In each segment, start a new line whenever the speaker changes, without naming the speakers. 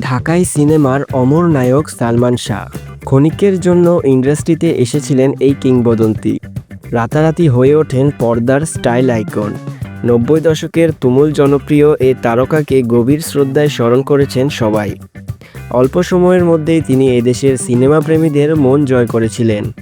ঢাকাই সিনেমার অমর নায়ক সালমান শাহ। ক্ষণিকের জন্য ইন্ডাস্ট্রিতে এসেছিলেন এই কিংবদন্তি। রাতারাতি হয়ে ওঠেন পর্দার স্টাইল আইকন। নব্বই দশকের তুমুল জনপ্রিয় এই তারকাকে গভীর শ্রদ্ধায় স্মরণ করেছেন সবাই। অল্প সময়ের মধ্যেই তিনি এদেশের সিনেমা প্রেমীদের মন জয় করেছিলেন।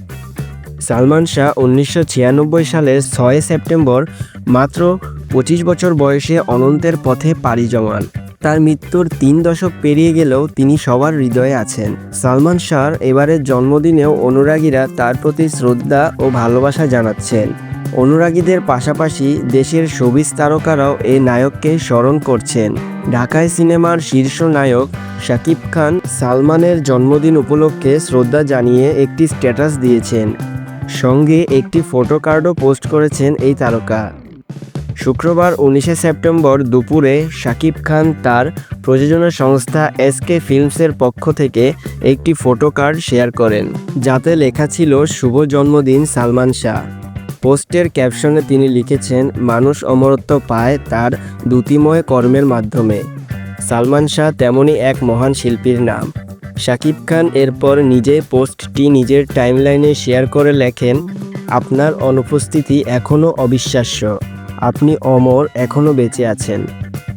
সালমান শাহ উনিশশো ছিয়ানব্বই সালের ছয় সেপ্টেম্বর মাত্র পঁচিশ বছর বয়সে অনন্তের পথে পাড়ি জমান। তার মৃত্যুর তিন দশক পেরিয়ে গেলেও তিনি সবার হৃদয়ে আছেন। সালমান শাহর এবারের জন্মদিনেও অনুরাগীরা তার প্রতি শ্রদ্ধা ও ভালোবাসা জানাচ্ছেন। অনুরাগীদের পাশাপাশি দেশের শোবিজ তারকারাও এই নায়ককে স্মরণ করছেন। ঢাকায় সিনেমার শীর্ষ নায়ক শাকিব খান সালমানের জন্মদিন উপলক্ষে শ্রদ্ধা জানিয়ে একটি স্ট্যাটাস দিয়েছেন। সঙ্গে একটি ফটো কার্ডও পোস্ট করেছেন এই তারকা। শুক্রবার উনিশে সেপ্টেম্বর দুপুরে শাকিব খান তার প্রযোজনা সংস্থা এসকে ফিল্মসের পক্ষ থেকে একটি ফটো কার্ড শেয়ার করেন, যাতে লেখা ছিল শুভ জন্মদিন, সালমান শাহ পোস্টের ক্যাপশনে তিনি লিখেছেন, মানুষ অমরত্ব পায় তার দ্যুতিময় কর্মের মাধ্যমে। সালমান শাহ তেমনই এক মহান শিল্পীর নাম। শাকিব খান এরপর নিজে পোস্টটি নিজের টাইমলাইনে শেয়ার করে লেখেন, আপনার অনুপস্থিতি এখনও অবিশ্বাস্য। আপনি অমর এখনও বেঁচে আছেন।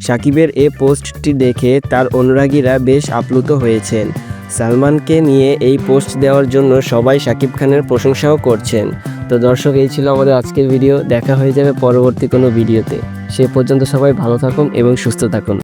সাকিবের এ পোস্টটি দেখে তার অনুরাগীরা বেশ আপ্লুত হয়েছেন। সালমানকে নিয়ে এই পোস্ট দেওয়ার জন্য সবাই সাকিব খানের প্রশংসাও করছেন। তো দর্শক, এই ছিল আমাদের আজকের ভিডিও। দেখা হয়ে যাবে পরবর্তী কোনো ভিডিওতে। সে পর্যন্ত সবাই ভালো থাকুন এবং সুস্থ থাকুন।